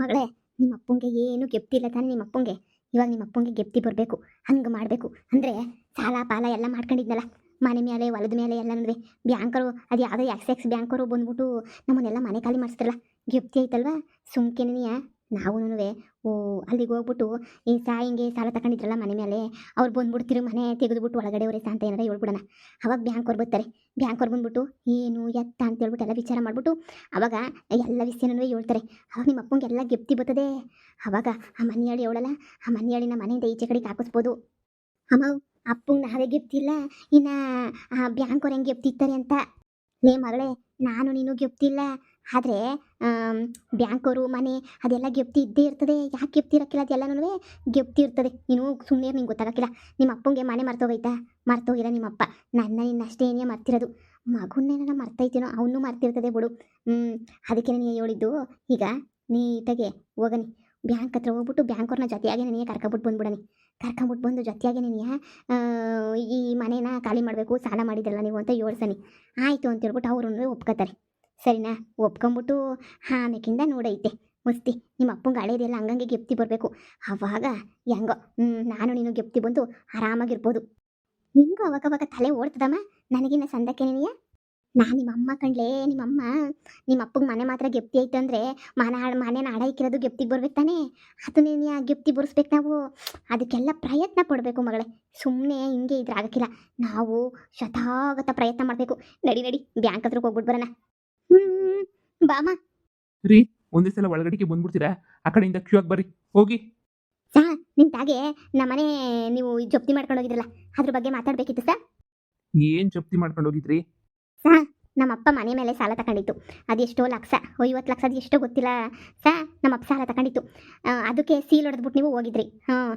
ಮಗಳೇ ನಿಮ್ಮ ಅಪ್ಪಂಗೆ ಏನು ಗೆಪ್ತಿ ಇಲ್ಲ ತಾನೆ ನಿಮ್ಮ ಅಪ್ಪಂಗೆ ಇವಾಗ ನಿಮ್ಮ ಅಪ್ಪಂಗೆ ಗೆಪ್ತಿ ಬರಬೇಕು, ಹಂಗೆ ಮಾಡಬೇಕು. ಅಂದರೆ ಸಾಲ, ಪಾಲ ಎಲ್ಲ ಮಾಡ್ಕೊಂಡಿದ್ನಲ್ಲ, ಮನೆ ಮೇಲೆ ಹೊಲದ ಮೇಲೆ ಎಲ್ಲ ನಡುವೆ. ಬ್ಯಾಂಕರು, ಅದು ಯಾವುದೋ ಎಕ್ಸ್ ಎಕ್ಸ್ ಬ್ಯಾಂಕರು ಬಂದ್ಬಿಟ್ಟು ನಮ್ಮನ್ನೆಲ್ಲ ಮನೆ ಖಾಲಿ ಮಾಡಿಸ್ತಾರಲ್ಲ ಗೆಪ್ತಿ ಐತಲ್ವಾ? ಸುಮ್ಕೆನೆಯ? ನಾವು ಓ, ಅಲ್ಲಿಗೆ ಹೋಗ್ಬಿಟ್ಟು ಈ ಸಾಯಿಂಗೆ ಸಾಲ ತಗೊಂಡಿದ್ರಲ್ಲ ಮನೆ ಮೇಲೆ, ಅವ್ರು ಬಂದ್ಬಿಡ್ತಿರು ಮನೆ ತೆಗೆದುಬಿಟ್ಟು ಒಳಗಡೆ ಅವರೇ ಅಂತ ಏನಾರ ಹೇಳ್ಬಿಡೋಣ. ಅವಾಗ ಬ್ಯಾಂಕ್ ಅವ್ರು ಬರ್ತಾರೆ. ಬ್ಯಾಂಕ್ ಅವ್ರು ಬಂದ್ಬಿಟ್ಟು, ಏನು, ಎತ್ತ ಅಂತ ಹೇಳ್ಬಿಟ್ಟು ಎಲ್ಲ ವಿಚಾರ ಮಾಡಿಬಿಟ್ಟು, ಅವಾಗ ಎಲ್ಲ ವಿಷಯನೂ ಹೇಳ್ತಾರೆ. ಅವಾಗ ನಿಮ್ಮ ಅಪ್ಪಂಗೆಲ್ಲ ಗೆಪ್ತಿ ಬರ್ತದೆ. ಅವಾಗ ಆ ಮನೆ ಹೇಳಲ್ಲ ಆ ಮನೆ ಹೇಳಿನ ಮನೆಯಿಂದ ಈಚೆ ಕಡೆಗೆ ಹಾಕಿಸ್ಬೋದು. ಅಮ್ಮ, ಅಪ್ಪಂಗೆ ನಾವೇ ಗೆಪ್ತಿಲ್ಲ ಇನ್ನು ಆ ಬ್ಯಾಂಕವ್ರು ಹೆಂಗೆ ಗೆಪ್ತಿರ್ತಾರೆ ಅಂತ. ಲೇ ಮಗಳೇ, ನಾನು ನೀನು ಗೆಪ್ತಿಲ್ಲ ಆದರೆ ಬ್ಯಾಂಕವರು, ಮನೆ, ಅದೆಲ್ಲ ಗೆಪ್ತಿ ಇದ್ದೇ ಇರ್ತದೆ. ಯಾಕೆ ಗೆಪ್ತಿ ಇರೋಕ್ಕಿಲ್ಲ ಅದೆಲ್ಲನೂ ಗೆಪ್ತಿ ಇರ್ತದೆ. ನೀನು ಸುಮ್ಮನೆ ನಿಂಗೆ ಗೊತ್ತಾಗಕ್ಕಿಲ್ಲ. ನಿಮ್ಮ ಅಪ್ಪಂಗೆ ಮನೆ ಮರ್ತೋಗೈತಾ? ಮರ್ತೋಗಿಲ್ಲ ನಿಮ್ಮ ಅಪ್ಪ. ನನ್ನ ಇನ್ನಷ್ಟೇ ಏನೇ ಮರ್ತಿರೋದು. ಮಗುನ್ನೇನ ಮರ್ತೈತೇನೋ ಅವನು ಮರ್ತಿರ್ತದೆ ಬಿಡು. ಅದಕ್ಕೆ ನೀನು ಹೇಳಿದ್ದು. ಈಗ ನೀಟಾಗೆ ಹೋಗನಿ. ಬ್ಯಾಂಕ್ ಹತ್ರ ಹೋಗ್ಬಿಟ್ಟು ಬ್ಯಾಂಕವ್ರನ್ನ ಜೊತೆಯಾಗಿ ನನಗೆ ಕರ್ಕೊಂಬಿಟ್ಟು ಬಂದ್ಬಿಡನಿ. ಕರ್ಕೊಂಬಿಟ್ಟು ಬಂದು ಜೊತೆಯಾಗಿ ನೀನು ಈ ಮನೇನ ಖಾಲಿ ಮಾಡಬೇಕು, ಸಾಲ ಮಾಡಿದ್ರಲ್ಲ ನೀವು ಅಂತ ಯೋಳ್ಸನಿ. ಆಯಿತು ಅಂತ ಹೇಳ್ಬಿಟ್ಟು ಅವ್ರನ್ನೇ ಒಪ್ಕೋತಾರೆ. ಸರಿನಾ? ಒಪ್ಕೊಂಬಿಟ್ಟು ಆಮೇಕಿಂದ ನೋಡೈತೆ. ಮುಸ್ತಿ, ನಿಮ್ಮ ಅಪ್ಪಂಗೆ ಹಳೇದೆಲ್ಲ ಹಂಗಂಗೆ ಗೆಪ್ತಿ ಬರಬೇಕು. ಅವಾಗ ಹೆಂಗೋ ನಾನು ನೀನು ಗೆಪ್ತಿ ಬಂದು ಆರಾಮಾಗಿರ್ಬೋದು. ನಿಮಗೂ ಅವಾಗ ಅವಾಗ ತಲೆ ಓಡ್ತದಮ್ಮ? ನನಗಿನ್ನ ಸಂದಕ್ಕೆ ನಿನಗೆ? ನಾನು ನಿಮ್ಮ ಅಮ್ಮ ಕಣ್ಲೇ ನಿಮ್ಮಮ್ಮ ನಿಮ್ಮ ಅಪ್ಪಗೆ ಮನೆ ಮಾತ್ರ ಗೆಪ್ತಿ ಆಯ್ತು ಅಂದರೆ ಮನೆ ಮನೇನ ಹಾಡ ಇಕ್ಕಿರೋದು ಗೆಪ್ತಿಗೆ ಬರ್ಬೇಕು ತಾನೇ? ಅದು ನೀನು ಗೆಪ್ತಿ ಬರ್ಸ್ಬೇಕು ನಾವು. ಅದಕ್ಕೆಲ್ಲ ಪ್ರಯತ್ನ ಪಡಬೇಕು ಮಗಳೇ. ಸುಮ್ಮನೆ ಹಿಂಗೆ ಇದ್ರೆ ಆಗಕ್ಕಿಲ್ಲ. ನಾವು ಶತಾಗತ ಪ್ರಯತ್ನ ಮಾಡಬೇಕು. ನಡಿ ನಡಿ, ಬ್ಯಾಂಕ್ ಹತ್ರಕ್ಕೆ ಹೋಗ್ಬಿಟ್ಟು ಬರೋಣ. ಹ್ಞೂ ಬಾಮ. ರೀ ಒಂದೇ ಸಲ ಒಳಗಡೆಗೆ ಬಂದ್ಬಿಡ್ತೀರಾ? ಆ ಕಡೆಯಿಂದ ಕ್ಯೂ ಆಗಿ ಬರ್ರಿ. ಹೋಗಿ. ಸಾ ನಿಮ್ಮ ತಾಗೆ ನಮ್ಮನೆ ನೀವು ಜಪ್ತಿ ಮಾಡ್ಕೊಂಡು ಹೋಗಿದ್ರಲ್ಲ ಅದ್ರ ಬಗ್ಗೆ ಮಾತಾಡ್ಬೇಕಿತ್ತು ಸರ್ ಏನ್ ಜಪ್ತಿ ಮಾಡ್ಕೊಂಡು ಹೋಗಿದ್ರಿ? ಸಾ ನಮ್ಮ ಅಪ್ಪ ಮನೆ ಮೇಲೆ ಸಾಲ ತಗೊಂಡಿತ್ತು. ಅದೆಷ್ಟೋ ಲಕ್ಷ ಐವತ್ತು ಲಕ್ಷ ಅದು ಎಷ್ಟೋ ಗೊತ್ತಿಲ್ಲ. ಸಾ ನಮ್ಮ ಅಪ್ಪ ಸಾಲ ತಗೊಂಡಿತ್ತು. ಅದಕ್ಕೆ ಸೀಲ್ ಹೊಡೆದ್ಬಿಟ್ಟು ನೀವು ಹೋಗಿದ್ರಿ. ಹಾಂ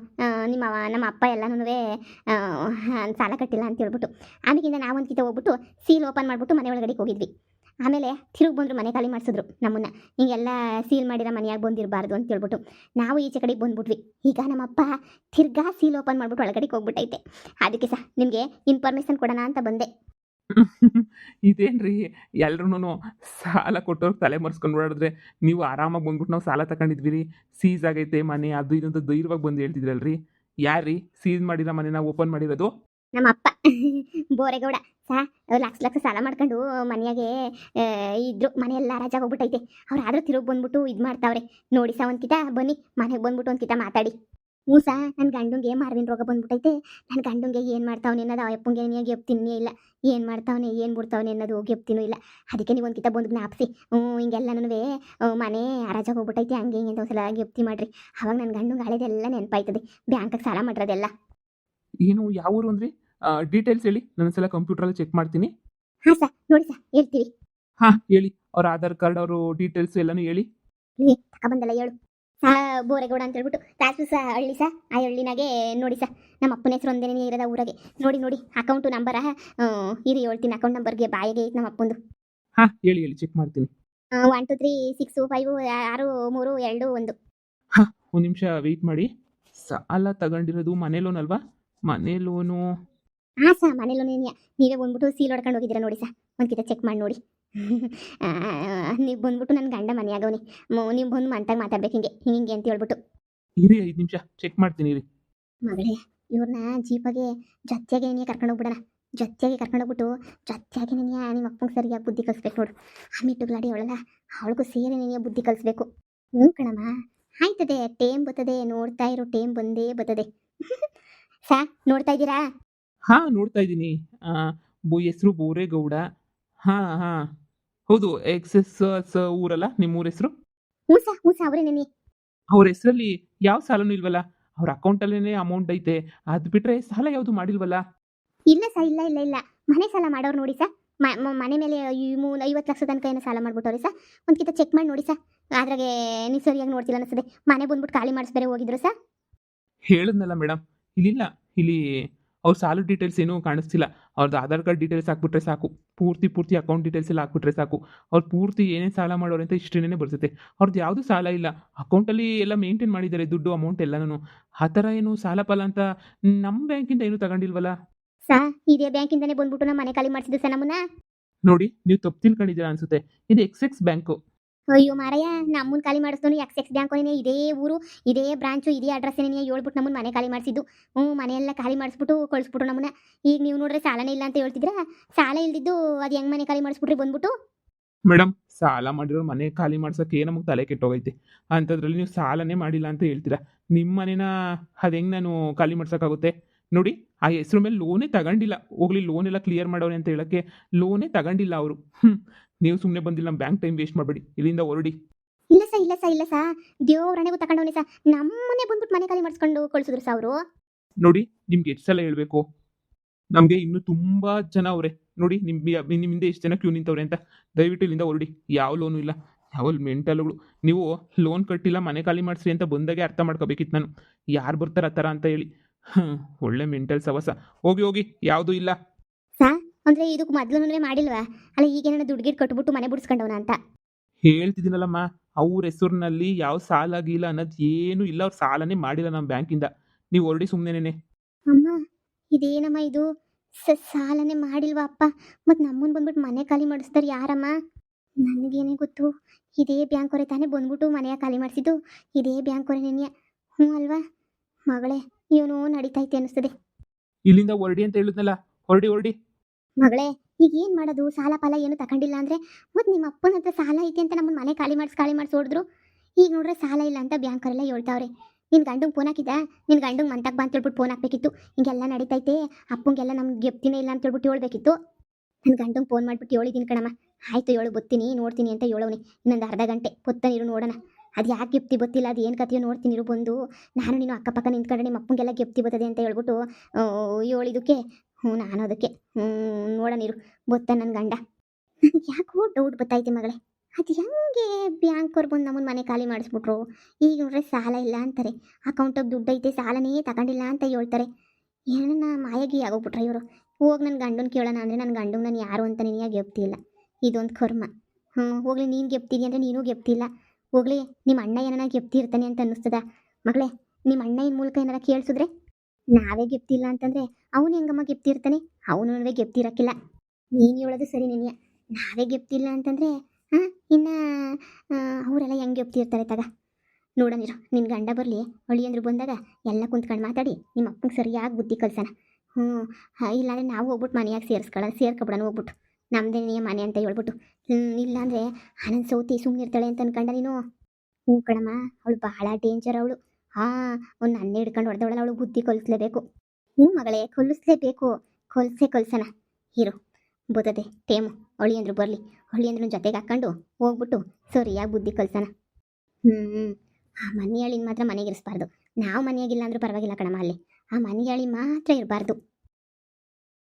ನಿಮ್ಮ ನಮ್ಮ ಅಪ್ಪ ಎಲ್ಲನೂ ಸಾಲ ಕಟ್ಟಿಲ್ಲ ಅಂತ ಹೇಳ್ಬಿಟ್ಟು. ಆಮೇಲಿಂದ ಕಿತ ಹೋಗ್ಬಿಟ್ಟು ಸೀಲ್ ಓಪನ್ ಮಾಡಿಬಿಟ್ಟು ಮನೆ ಒಳಗಡೆ ಹೋಗಿದ್ವಿ. ಆಮೇಲೆ ತಿರುಗಿ ಬಂದರು ಮನೆ ಖಾಲಿ ಮಾಡಿಸಿದ್ರು ನಮ್ಮನ್ನ. ಹಿಂಗೆಲ್ಲ ಸೀಲ್ ಮಾಡಿರೋ ಮನೆಯಾಗ ಬಂದಿರಬಾರ್ದು ಅಂತ ಹೇಳ್ಬಿಟ್ಟು ನಾವು ಈಚೆ ಕಡೆಗೆ ಬಂದ್ಬಿಟ್ವಿ. ಈಗ ನಮ್ಮಪ್ಪ ತಿರ್ಗಾ ಸೀಲ್ ಓಪನ್ ಮಾಡ್ಬಿಟ್ಟು ಒಳಗಡೆಗೆ ಹೋಗ್ಬಿಟ್ಟೈತೆ. ಅದಕ್ಕೆ ಸಹ ನಿಮಗೆ ಇನ್ಫಾರ್ಮೇಷನ್ ಕೊಡೋಣ ಅಂತ ಬಂದೆ. ಇದೇನ್ರಿ? ಎಲ್ರೂ ಸಾಲ ಕೊಟ್ಟವ್ರು ತಲೆ ಮರ್ಸ್ಕೊಂಡು ಓಡಾಡಿದ್ರೆ ನೀವು ಆರಾಮಾಗಿ ಬಂದ್ಬಿಟ್ಟು ನಾವು ಸಾಲ ತಗೊಂಡಿದ್ವಿ ರೀ ಸೀಸ್ ಆಗೈತೆ ಮನೆ, ಅದು ಇದು ಅಂತ ಧೈರ್ಯವಾಗಿ ಬಂದು ಹೇಳ್ತಿದ್ರಲ್ರಿ? ಯಾರ್ರೀ? ಸೀಸ್ ಮಾಡಿರೋ ನಾವು ಓಪನ್ ಮಾಡಿರೋದು? ನಮ್ಮ ಅಪ್ಪ ಬೋರೆಗೌಡ. ಸಾ ಲಕ್ಷ ಲಕ್ಷ ಸಾಲ ಮಾಡ್ಕೊಂಡು ಮನೆಯಾಗೆ ಆ, ಇದ್ರು ಮನೆಯೆಲ್ಲ ರಜಾ ಹೋಗ್ಬಿಟ್ಟೈತೆ. ಅವ್ರು ಆದರೂ ತಿರುಗಿ ಬಂದ್ಬಿಟ್ಟು ಇದು ಮಾಡ್ತಾವ್ರೆ. ನೋಡಿ ಸಾ ಒಂದ್ಕಿತ ಬನ್ನಿ ಮನೆಗೆ ಬಂದ್ಬಿಟ್ಟು ಒಂದ್ಕಿತ ಮಾತಾಡಿ. ಹ್ಞೂ ಸಾ ನನ್ನ ಗಂಡಂಗೆ ಮಾರ್ವಿನ ರೋಗ ಬಂದ್ಬಿಟ್ಟೈತೆ. ನನ್ನ ಗಂಡಂಗೆ ಏನು ಮಾಡ್ತಾವನೆ ಅನ್ನೋದು ಅಪ್ಪಂಗೆ ನೀನು ಗೆಪ್ತಿನೇ ಇಲ್ಲ. ಏನು ಮಾಡ್ತಾವನೆ ಏನು ಬಿಡ್ತಾವನೆ ಅನ್ನೋದು ಗೆಪ್ತಿನೂ ಇಲ್ಲ. ಅದಕ್ಕೆ ನೀವು ಒಂದ್ಕಿತ ಬಂದು ಜ್ಞಾಪಿಸಿ. ಹ್ಞೂ ಹಿಂಗೆಲ್ಲನೂ ಮನೆ ಅರಾಜಾಗ ಹೋಗ್ಬಿಟ್ಟೈತೆ ಹಂಗೆ ಹಿಂಗೆ ಅಂತ ಒಂದ್ಸಲ ಗೆಪ್ತಿ ಮಾಡ್ರಿ. ಅವಾಗ ನನ್ನ ಗಂಡಂಗೆ ಹಳೆದೆಲ್ಲ ನೆನಪಾಯ್ತದೆ. ಬ್ಯಾಂಕಿಗೆ ಸಾಲ ಮಾಡಿರೋದೆಲ್ಲ. ಏನು ಯಾವ ಊರು ಅಂದ್ರಿ? ಡೀಟೇಲ್ಸ್ ಹೇಳಿ. ನನ್ನ ಸಲ ಕಂಪ್ಯೂಟ್ರಲ್ಲಿ ಚೆಕ್ ಮಾಡ್ತೀನಿ. ಹಾಂ ನೋಡಿ ಹೇಳ್ತೀವಿ ಹಾಂ ಹೇಳಿ. ಅವ್ರ ಆಧಾರ್ ಕಾರ್ಡ್ ಅವರು ಡೀಟೇಲ್ಸ್ ಎಲ್ಲಾನು ಹೇಳಿ. ಇಲ್ಲಿ ಬಂದಲ್ಲ ಹೇಳು. ಸಾ ಬೋರೆಗೌಡ ಅಂತ ಹೇಳ್ಬಿಟ್ಟು ತಾಸು ಸಹ ಹಳ್ಳಿ ಸಾ ಆ ಹಳ್ಳಿನಾಗೆ ನೋಡಿ ಸಾ ನಮ್ಮ ಅಪ್ಪನ ಹೆಸರು ಒಂದೇನೇ ಇರೋದ ಊರಾಗೆ. ನೋಡಿ ನೋಡಿ ಅಕೌಂಟ್ ನಂಬರ ಇರಿ ಹೇಳ್ತೀನಿ. ಅಕೌಂಟ್ ನಂಬರ್ಗೆ ಬಾಯಿಗೆ ಐತೆ ನಮ್ಮ ಅಪ್ಪಂದು. ಹಾ ಹೇಳಿ ಹೇಳಿ ಚೆಕ್ ಮಾಡ್ತೀನಿ. One two three six five ಆರು ಮೂರು ಎರಡು ಒಂದು. ಒಂದು ನಿಮಿಷ ವೆಯ್ಟ್ ಮಾಡಿ. ಸಾಲ ತಗೊಂಡಿರೋದು ಮನೆ ಲೋನ್ ಅಲ್ವಾ? ಮನೆ ಲೋನು ಹಾಂ ಮನೆ ಮನೇಲೂ ನೀವೇ ಬಂದ್ಬಿಟ್ಟು ಸೀಲ್ ಹೊಡ್ಕೊಂಡು ಹೋಗಿದ್ದೀರಾ ನೋಡಿ ಸಾ. ಒಂದ್ಕಿತ ಚೆಕ್ ಮಾಡಿ ನೋಡಿ. ನೀವು ಬಂದ್ಬಿಟ್ಟು ನನ್ನ ಗಂಡ ಮನೆಯಾಗವನಿ. ನೀವು ಬಂದು ಮಂತಾಗ ಮಾತಾಡ್ಬೇಕು ಹಿಂಗೆ ಹಿಂಗೆ ಅಂತ ಹೇಳ್ಬಿಟ್ಟು. ಇರಿ ಐದು ನಿಮಿಷ ಚೆಕ್ ಮಾಡ್ತೀನಿ ಇರಿ. ಮಗಳೇ ಇವ್ರನ್ನ ಜೀಪಾಗೆ ಜೊತೆಗೆ ನೀನು ಕರ್ಕೊಂಡು ಹೋಗ್ಬಿಡೋಣ. ಜೊತೆಗೆ ಕರ್ಕೊಂಡು ಹೋಗ್ಬಿಟ್ಟು ಜೊತೆಗೆ ನೀನು ನಿಮ್ಮ ಅಪ್ಪಂಗೆ ಸರಿಯಾಗಿ ಬುದ್ಧಿ ಕಲಿಸ್ಬೇಕು ನೋಡು. ಆ ಮಿಟ್ಟುಗಳಾಡಿ ಅವಳಲ್ಲ ಅವಳಿಗೂ ಸೇರಿ ನೀನು ಬುದ್ಧಿ ಕಲಿಸ್ಬೇಕು. ಹ್ಞೂ ಕಣಮ್ಮ. ಆಯ್ತದೆ ಟೇಮ್ ಬರ್ತದೆ ನೋಡ್ತಾ ಇರೋ ಟೇಮ್ ಬಂದೇ ಬರ್ತದೆ. ಸಾ ನೋಡ್ತಾ ಇದ್ದೀರಾ? ಹಾ ನೋಡ್ತಾ ಇದ್ದೀನಿ. ಬೋ ಹೆಸರು ಬೋರೇಗೌಡ. ಹಾ ಹಾ. ಹೌದು ಎಕ್ಸೆಸ್ ಸ ಊರಲ್ಲ ನಿಮ್ಮ ಊರ ಹೆಸರು? ಹ್ಞೂ ಸಾ ಹ್ಞೂ ಸಾ ಅವರೇ ನೆನೆ ಅವ್ರ ಹೆಸರಲ್ಲಿ ಯಾವ ಸಾಲನೂ ಇಲ್ವಲ್ಲ? ಅವ್ರ ಅಕೌಂಟಲ್ಲೇ ಅಮೌಂಟ್ ಐತೆ. ಅದು ಬಿಟ್ರೆ ಸಾಲ ಯಾವುದು ಮಾಡಿಲ್ವಲ್ಲ? ಇಲ್ಲ ಸಾ ಇಲ್ಲ ಇಲ್ಲ ಇಲ್ಲ. ಮನೆ ಸಾಲ ಮಾಡೋರು ನೋಡಿ ಸಾ. ಮ- ಮ- ಮನೆ ಮೇಲೆ ಐವತ್ತು ಲಕ್ಷ ತನಕ ಏನೋ ಸಾಲ ಮಾಡ್ಬಿಟ್ಟವ್ರಿ ಸಾ. ಒಂದ್ಕಿತ ಚೆಕ್ ಮಾಡಿ ನೋಡಿ ಸಾ. ಅದ್ರಾಗೆ ನೀವು ಸರಿಯಾಗಿ ನೋಡ್ತಿಲ್ಲ ಅನ್ಸದೆ ಮನೆ ಬಂದ್ಬಿಟ್ಟು ಖಾಲಿ ಮಾಡಿಸ್ಬೇರೆ ಹೋಗಿದ್ರು ಸಾ. ಹೇಳಿದ್ನಲ್ಲ ಮೇಡಮ್ ಇಲ್ಲಿಲ್ಲ. ಇಲ್ಲಿ ಅವ್ರ ಸಾಲ ಡೀಟೇಲ್ಸ್ ಏನೂ ಕಾಣಿಸ್ತಿಲ್ಲ. ಅವ್ರದ್ದು ಆಧಾರ್ ಕಾರ್ಡ್ ಡೀಟೇಲ್ಸ್ ಹಾಕ್ಬಿಟ್ರೆ ಸಾಕು. ಪೂರ್ತಿ ಪೂರ್ತಿ ಅಕೌಂಟ್ ಡೀಟೇಲ್ಸ್ ಎಲ್ಲ ಹಾಕ್ಬಿಟ್ರೆ ಸಾಕು. ಅವ್ರು ಪೂರ್ತಿ ಏನೇ ಸಾಲ ಮಾಡೋರು ಅಂತ ಇಷ್ಟೇನೇ ಬರ್ತೈತೆ ಅವ್ರದ್ದು ಯಾವುದೂ ಸಾಲ ಇಲ್ಲ. ಅಕೌಂಟಲ್ಲಿ ಎಲ್ಲ ಮೇಂಟೈನ್ ಮಾಡಿದ್ದಾರೆ ದುಡ್ಡು ಅಮೌಂಟ್ ಎಲ್ಲನೂ. ಆ ಥರ ಏನು ಸಾಲ ಪಾಲ ಅಂತ ನಮ್ಮ ಬ್ಯಾಂಕಿಂದ ಏನು ತಗೊಂಡಿಲ್ವಲ್ಲ ಸಾ ಇದೇ ಬ್ಯಾಂಕಿಂದನೇ ಬಂದ್ಬಿಟ್ಟು ನಮ್ಮ ಮನೆ ಖಾಲಿ ಮಾಡಿಸಿದ್ದು ಸರ್ ನಮ್ಮನ್ನ? ನೋಡಿ ನೀವು ತಪ್ಪು ತಿಳ್ಕೊಂಡಿದ್ದೀರಾ ಅನ್ಸುತ್ತೆ. ಇದು ಎಕ್ಸ್ ಎಕ್ಸ್ ಬ್ಯಾಂಕು ಅಯ್ಯೋ ಮಾರಯ್ಯ ನಮ್ಮನ್ನ ಖಾಲಿ ಮಾಡಿಸ್ದೋನು ಎಕ್ಸ್ ಎಕ್ಸ್ ಬ್ಯಾಂಕ್ ಇದೇ ಊರು, ಇದೇ ಬ್ರಾಂಚು ಇದೇ ಅಡ್ರೆಸ್ ನೀನು ಹೇಳ್ಬಿಟ್ಟು ನಮ್ಮನ್ನ ಮನೆ ಖಾಲಿ ಮಾಡಿಸಿದ್ದು. ಹ್ಞೂ, ಮನೆಯೆಲ್ಲ ಖಾಲಿ ಮಾಡಿಸ್ಬಿಟ್ಟು ಕಳಿಸ್ಬಿಟ್ಟು ನಮ್ಮನ್ನ. ಈಗ ನೀವು ನೋಡ್ರೆ ಸಾಲನೇ ಇಲ್ಲ ಅಂತ ಹೇಳ್ತಿದ್ರೆ ಸಾಲ ಇಲ್ದಿದ್ದು ಅದು ಹೆಂಗ್ ಮನೆ ಖಾಲಿ ಮಾಡಿಸ್ಬಿಟ್ರಿ ಬಂದ್ಬಿಟ್ಟು? ಮೇಡಮ್ ಸಾಲ ಮಾಡಿರೋ ಮನೆ ಖಾಲಿ ಮಾಡ್ಸೋಕ್ಕೆ ನಮಗೆ ತಲೆ ಕೆಟ್ಟೋಗೈತೆ. ಅಂಥದ್ರಲ್ಲಿ ನೀವು ಸಾಲನೇ ಮಾಡಿಲ್ಲ ಅಂತ ಹೇಳ್ತೀರಾ? ನಿಮ್ಮ ಮನೇನ ಅದು ಹೆಂಗೆ ನಾನು ಖಾಲಿ ಮಾಡ್ಸೋಕ್ಕಾಗುತ್ತೆ? ನೋಡಿ ಆ ಹೆಸರು ಮೇಲೆ ಲೋನೇ ತಗೊಂಡಿಲ್ಲ. ಹೋಗ್ಲಿ ಲೋನ್ ಎಲ್ಲ ಕ್ಲಿಯರ್ ಮಾಡೋರೆ ಅಂತ ಹೇಳಕ್ಕೆ ಲೋನೇ ತಗೊಂಡಿಲ್ಲ ಅವರು. ಹ್ಞೂ ನೀವು ಸುಮ್ಮನೆ ಬಂದಿಲ್ಲ ನಮ್ಮ ಬ್ಯಾಂಕ್ ಟೈಮ್ ವೇಸ್ಟ್ ಮಾಡಬೇಡಿ. ಇಲ್ಲಿಂದ ಹೊರಡಿ. ಇಲ್ಲ ಸರ್ ಇಲ್ಲ ಸರ್ ಇಲ್ಲ ಸರ್. ದೇವ್ರಣೆಗೂ ತಗೊಂಡು ಸರ್. ನಮ್ಮನೆ ಬಂದ್ಬಿಟ್ಟು ಮನೆ ಖಾಲಿ ಮಾಡಿಸ್ಕೊಂಡು ಕಳ್ಸಿದ್ರು ಸಾ ಅವರು. ನೋಡಿ ನಿಮ್ಗೆ ಎಷ್ಟು ಸಲ ಹೇಳಬೇಕು? ನಮಗೆ ಇನ್ನೂ ತುಂಬ ಜನ ಅವರೇ. ನೋಡಿ ನಿಮ್ಮ ನಿಮ್ಮಿಂದ ಎಷ್ಟು ಜನ ಕ್ಯೂ ನಿಂತವ್ರೆ ಅಂತ. ದಯವಿಟ್ಟು ಇಲ್ಲಿಂದ ಹೊರಡಿ. ಯಾವ ಲೋನು ಇಲ್ಲ. ಯಾವ ಮೆಂಟಲ್ಗಳು ನೀವು ಲೋನ್ ಕಟ್ಟಿಲ್ಲ ಮನೆ ಖಾಲಿ ಮಾಡಿಸ್ರಿ ಅಂತ ಬಂದಾಗೆ ಅರ್ಥ ಮಾಡ್ಕೋಬೇಕಿತ್ತು ನಾನು. ಯಾರು ಬರ್ತಾರೆ ಆ ಥರ ಅಂತ ಹೇಳಿ. ಹ್ಮ್, ಒಳ್ಳೆ ಮೆಂಟಲ್ ಸವಸ. ಹೋಗಿ ಹೋಗಿ ಯಾವುದೂ ಇಲ್ಲ. ಅಂದ್ರೆ ಇದಕ್ಕೆ ಮೊದಲು ಮಾಡಿಲ್ವಾ? ಅಲ್ಲ ಈಗೇನ ದುಡ್ಗಿಡ್ ಕಟ್ಬಿಟ್ಟು ಮನೆ ಬಿಡಿಸ್ಕೊಂಡವನ ಅಂತ. ಹೇಳ್ತಿದ್ದೀನಲ್ಲಮ್ಮ ಅವ್ರ ಹೆಸರಿನಲ್ಲಿ ಯಾವ ಸಾಲ ಆಗಿಲ್ಲ ಅನ್ನೋದು ಏನು ಇಲ್ಲ. ಅವ್ರ ಸಾಲನೇ ಮಾಡಿಲ್ಲ ನಮ್ಮ ಬ್ಯಾಂಕಿಂದ. ನೀವು ಹೊರಡಿ ಸುಮ್ಮನೆ ಅಮ್ಮ ಇದೇನಮ್ಮ ಇದು? ಸಾಲನೇ ಸಾಲನೆ ಮಾಡಿಲ್ವಾ ಅಪ್ಪ? ಮತ್ತು ನಮ್ಮನ್ನ ಬಂದ್ಬಿಟ್ಟು ಮನೆ ಖಾಲಿ ಮಾಡಿಸ್ತಾರೆ ಯಾರಮ್ಮ? ನನಗೇನೇ ಗೊತ್ತು. ಇದೇ ಬ್ಯಾಂಕ್ ಅವರೇ ತಾನೇ ಬಂದ್ಬಿಟ್ಟು ಮನೆಯ ಖಾಲಿ ಮಾಡಿಸಿದ್ದು. ಇದೇ ಬ್ಯಾಂಕ್ ಅವರೇ ನೆನೆಯ ಹ್ಞೂ ಅಲ್ವಾ? ಮಗಳೇ ಇವನು ನಡೀತೈತೆ ಅನಿಸ್ತದೆ. ಇಲ್ಲಿಂದ ಹೊರಡಿ ಅಂತ ಹೇಳಿದ್ನಲ್ಲ ಹೊರಡಿ ಹೊರಡಿ. ಮಗಳೇ ಈಗ ಏನ್ ಮಾಡೋದು? ಸಾಲ ಪಾಲ ಏನು ತಗೊಂಡಿಲ್ಲ ಅಂದ್ರೆ ಮತ್ ನಿಮ್ಮ ಅಪ್ಪನ ಹತ್ರ ಸಾಲ ಐತೆ ಅಂತ ನಮ್ಮ ಮನೆ ಖಾಲಿ ಮಾಡಿಸಿ ಖಾಲಿ ಮಾಡಿಸಿ ಹೊಡೆದ್ರು. ಈಗ ನೋಡ್ರೆ ಸಾಲ ಇಲ್ಲ ಅಂತ ಬ್ಯಾಂಕರೆಲ್ಲ ಹೇಳ್ತಾವ್ರೆ. ನಿನ್ ಗಂಡಂಗೆ ಫೋನ್ ಹಾಕಿದ ನಿನ್ ಗಂಡಂಗೆ ಮಂತಕ್ಕೆ ಬಾ ಅಂತ ಹೇಳ್ಬಿಟ್ಟು ಫೋನ್ ಹಾಕ್ಬೇಕಿತ್ತು. ಹಿಂಗೆಲ್ಲ ನಡೀತೈತೆ. ಅಪ್ಪಂಗೆಲ್ಲ ನಮ್ಗೆ ಗೆಪ್ತಿನೇ ಇಲ್ಲ ಅಂತ ಹೇಳ್ಬಿಟ್ಟು ಹೇಳ್ಬೇಕಿತ್ತು. ನನ್ನ ಗಂಡಂಗೆ ಫೋನ್ ಮಾಡ್ಬಿಟ್ಟು ಹೇಳಿದೀನಿ ಕಣಮ್ಮ. ಆಯ್ತು ಹೇಳು ಬತ್ತೀನಿ ನೋಡ್ತೀನಿ ಅಂತ ಹೇಳೋನಿ ಇನ್ನೊಂದು ಅರ್ಧ ಗಂಟೆ ಪುತ್ತ ನೀರು ನೋಡೋಣ. ಅದು ಯಾಕೆ ಗೆಪ್ತಿ ಗೊತ್ತಿಲ್ಲ ಅದು ಏನು ಕಥೆಯೋ ನೋಡ್ತೀನಿ ಇರು ಬಂದು. ನಾನು ನೀನು ಅಕ್ಕಪಕ್ಕ ನಿಂತ್ಕೊಂಡ್ರೆ ನಿಮ್ಮ ಅಪ್ಪಂಗೆಲ್ಲ ಗೆಪ್ತಿ ಬರ್ತದೆ ಅಂತ ಹೇಳ್ಬಿಟ್ಟು ಹೇಳಿದಕ್ಕೆ ಹ್ಞೂ, ನಾನು ಅದಕ್ಕೆ, ಹ್ಞೂ, ನೋಡೋಣ ಇರು ಗೊತ್ತ ನನ್ನ ಗಂಡ. ಯಾಕೋ ಡೌಟ್ ಬತ್ತೈತೆ ಮಗಳೇ. ಅದು ಹೆಂಗೆ ಬ್ಯಾಂಕ್ ಅವ್ರು ಬಂದು ನಮ್ಮನ್ನ ಮನೆ ಖಾಲಿ ಮಾಡಿಸ್ಬಿಟ್ರು? ಈಗ ನೋಡ್ರೆ ಸಾಲ ಇಲ್ಲ ಅಂತಾರೆ. ಅಕೌಂಟಾಗಿ ದುಡ್ಡು ಐತೆ, ಸಾಲನೇ ತಗೊಂಡಿಲ್ಲ ಅಂತ ಹೇಳ್ತಾರೆ. ಏನನ್ನ ಮಾಯಾಗಿ ಆಗೋಗ್ಬಿಟ್ರೆ ಇವರು? ಹೋಗಿ ನನ್ನ ಗಂಡನ ಕೇಳೋಣ ಅಂದರೆ ನನ್ನ ಗಂಡನ ನಾನು ಯಾರು ಅಂತ ನಿನಗೆ ಗೆಪ್ತಿಲ್ಲ ಇದೊಂದು ಕರ್ಮ. ಹ್ಞೂ, ಹೋಗ್ಲಿ, ನೀನು ಗೆಪ್ತಿದ್ಯ ಅಂದರೆ ನೀನು ಗೆಪ್ತಿಲ್ಲ ಹೋಗ್ಲಿ ನಿಮ್ಮ ಅಣ್ಣ ಏನಾರ ಗೆಪ್ತಿರ್ತಾನೆ ಅಂತ ಅನ್ನಿಸ್ತದ. ಮಗಳೇ ನಿಮ್ಮ ಅಣ್ಣ ಇನ್ ಮೂಲಕ ಏನಾರ ಕೇಳಿಸಿದ್ರೆ? ನಾವೇ ಗೆಪ್ತಿಲ್ಲ ಅಂತಂದ್ರೆ ಅವನು ಹೆಂಗಮ್ಮ ಗೆಪ್ತಿರ್ತಾನೆ ಅವನು ಗೆಪ್ತಿ ಗೆಪ್ತಿರಕ್ಕಿಲ್ಲ ನೀನು ಹೇಳೋದು ಸರಿ ನಿನಗೆ. ನಾವೇ ಗೆಪ್ತಿಲ್ಲ ಅಂತಂದ್ರೆ ಹಾ ಇನ್ನ ಅವರೆಲ್ಲ ಹೆಂಗೆ ಗೆಪ್ತಿರ್ತಾರೆ ತಗ? ನೋಡಂದಿರು ನಿನ್ನ ಗಂಡ ಬರಲಿ ಅಂದ್ರು ಬಂದಾಗ ಎಲ್ಲ ಕುಂತ್ಕೊಂಡು ಮಾತಾಡಿ ನಿಮ್ಮ ಅಪ್ಪಂಗೆ ಸರಿಯಾಗಿ ಬುದ್ಧಿ ಕಲ್ಸೋಣ. ಹ್ಞೂ ಇಲ್ಲಾಂದ್ರೆ ನಾವು ಹೋಗ್ಬಿಟ್ಟು ಮನೆಯಾಗ ಸೇರಿಸ್ಕೊಳ್ಳೋಣ ಸೇರ್ಕೊಬಿಡೋಣ ಹೋಗ್ಬಿಟ್ಟು. ನಮ್ಮದೇ ಮನೆ ಅಂತ ಹೇಳ್ಬಿಟ್ಟು. ಇಲ್ಲಾಂದರೆ ಆನಂದ್ ಸೌತಿ ಸುಮ್ಮನೆ ಇರ್ತಾಳೆ ಅಂತ ಅನ್ಕೊಂಡ ನೀನು. ಹ್ಞೂ ಕಣಮ್ಮ, ಅವಳು ಭಾಳ ಡೇಂಜರ್ ಅವಳು. ಹಾಂ, ಅವ್ನು ನನ್ನ ಹಿಡ್ಕೊಂಡು ಹೊಡೆದವಳಲ್ಲ, ಅವಳು ಬುದ್ಧಿ ಕೊಲಿಸ್ಲೇಬೇಕು. ಹ್ಞೂ ಮಗಳೇ, ಕೊಲಿಸ್ಲೇಬೇಕು. ಕೊಲ್ಸೆ ಕೊಲ್ಸನ. ಇರು ಬುದದೆ ಟೇಮು ಅಂದ್ರು ಬರಲಿ. ಅಂದ್ರು ಜೊತೆಗೆ ಹಾಕ್ಕೊಂಡು ಹೋಗ್ಬಿಟ್ಟು ಸರಿಯಾಗಿ ಬುದ್ಧಿ ಕಲ್ಸೋಣ ಹ್ಞೂ ಆ ಮನೆಯಾಳಿನ ಮಾತ್ರ ಮನೆಗೆ ಇರಿಸ್ಬಾರ್ದು. ನಾವು ಮನೆಯಾಗಿಲ್ಲ ಅಂದ್ರೂ ಪರವಾಗಿಲ್ಲ ಕಣಮ್ಮ ಅಲ್ಲಿ. ಆ ಮನೆಯಾಳಿ ಮಾತ್ರ ಇರಬಾರ್ದು.